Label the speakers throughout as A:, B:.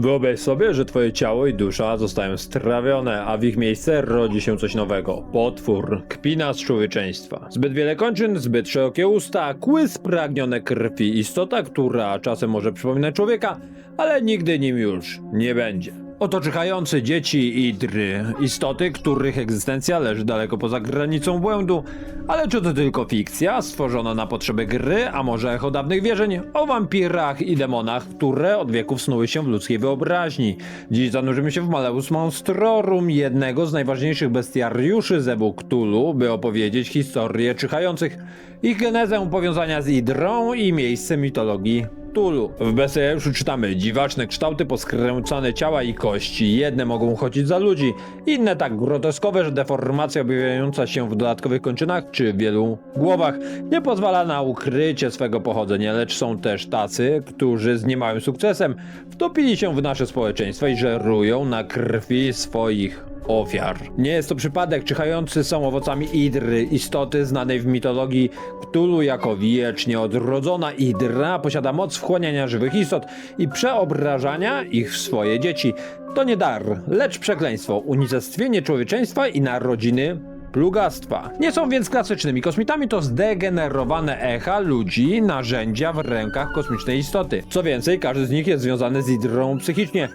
A: Wyobraź sobie, że twoje ciało i dusza zostają strawione, a w ich miejsce rodzi się coś nowego. Potwór, kpina z człowieczeństwa. Zbyt wiele kończyn, zbyt szerokie usta, kły spragnione krwi, istota, która czasem może przypominać człowieka, ale nigdy nim już nie będzie. Oto czyhające dzieci idry, istoty, których egzystencja leży daleko poza granicą błędu, ale czy to tylko fikcja? Stworzona na potrzeby gry, a może echo dawnych wierzeń? O wampirach i demonach, które od wieków snuły się w ludzkiej wyobraźni. Dziś zanurzymy się w Maleus Monstrorum, jednego z najważniejszych bestiariuszy Zebu Cthulhu, by opowiedzieć historię czyhających, ich genezę powiązania z idrą i miejsce mitologii Tulu. W Bestiariuszu czytamy dziwaczne kształty, poskręcane ciała i kości. Jedne mogą chodzić za ludzi, inne tak groteskowe, że deformacja objawiająca się w dodatkowych kończynach czy wielu głowach nie pozwala na ukrycie swego pochodzenia, lecz są też tacy, którzy z niemałym sukcesem wtopili się w nasze społeczeństwo i żerują na krwi swoich ofiar. Nie jest to przypadek, czyhający są owocami Idry, istoty znanej w mitologii Cthulhu jako wiecznie odrodzona Idra posiada moc wchłaniania żywych istot i przeobrażania ich w swoje dzieci. To nie dar, lecz przekleństwo, unicestwienie człowieczeństwa i narodziny plugastwa. Nie są więc klasycznymi kosmitami, to zdegenerowane echa ludzi, narzędzia w rękach kosmicznej istoty. Co więcej, każdy z nich jest związany z Idrą psychicznie.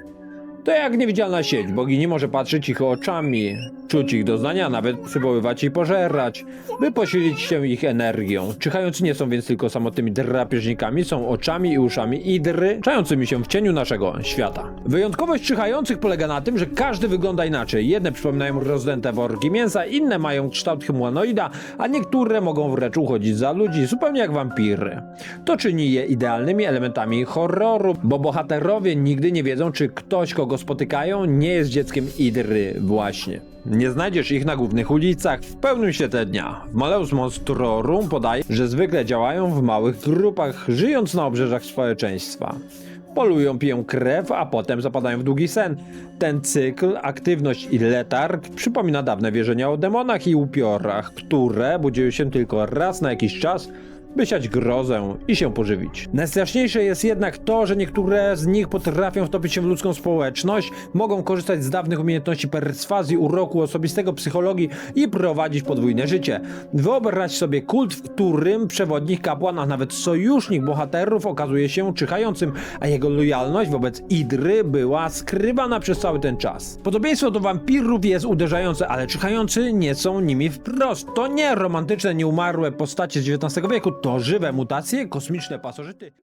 A: To jak niewidzialna sieć, bogini może patrzeć ich oczami, czuć ich doznania, nawet przywoływać i pożerać, by posilić się ich energią. Czyhający nie są więc tylko samotnymi drapieżnikami, są oczami i uszami idry, czającymi się w cieniu naszego świata. Wyjątkowość czyhających polega na tym, że każdy wygląda inaczej. Jedne przypominają rozdęte worki mięsa, inne mają kształt humanoida, a niektóre mogą wręcz uchodzić za ludzi, zupełnie jak wampiry. To czyni je idealnymi elementami horroru, bo bohaterowie nigdy nie wiedzą, czy ktoś, kogo spotykają, nie jest dzieckiem Idry właśnie. Nie znajdziesz ich na głównych ulicach w pełnym świetle dnia. W Maleus Monstrorum podaje, że zwykle działają w małych grupach, żyjąc na obrzeżach społeczeństwa. Polują, piją krew, a potem zapadają w długi sen. Ten cykl, aktywność i letarg przypomina dawne wierzenia o demonach i upiorach, które budziły się tylko raz na jakiś czas, by siać grozę i się pożywić. Najstraszniejsze jest jednak to, że niektóre z nich potrafią wtopić się w ludzką społeczność, mogą korzystać z dawnych umiejętności perswazji, uroku osobistego, psychologii i prowadzić podwójne życie. Wyobraź sobie kult, w którym przewodnik kapłan, a nawet sojusznik bohaterów okazuje się czyhającym, a jego lojalność wobec Idry była skrywana przez cały ten czas. Podobieństwo do wampirów jest uderzające, ale czyhający nie są nimi wprost. To nie romantyczne, nieumarłe postacie z XIX wieku, to żywe mutacje, kosmiczne pasożyty.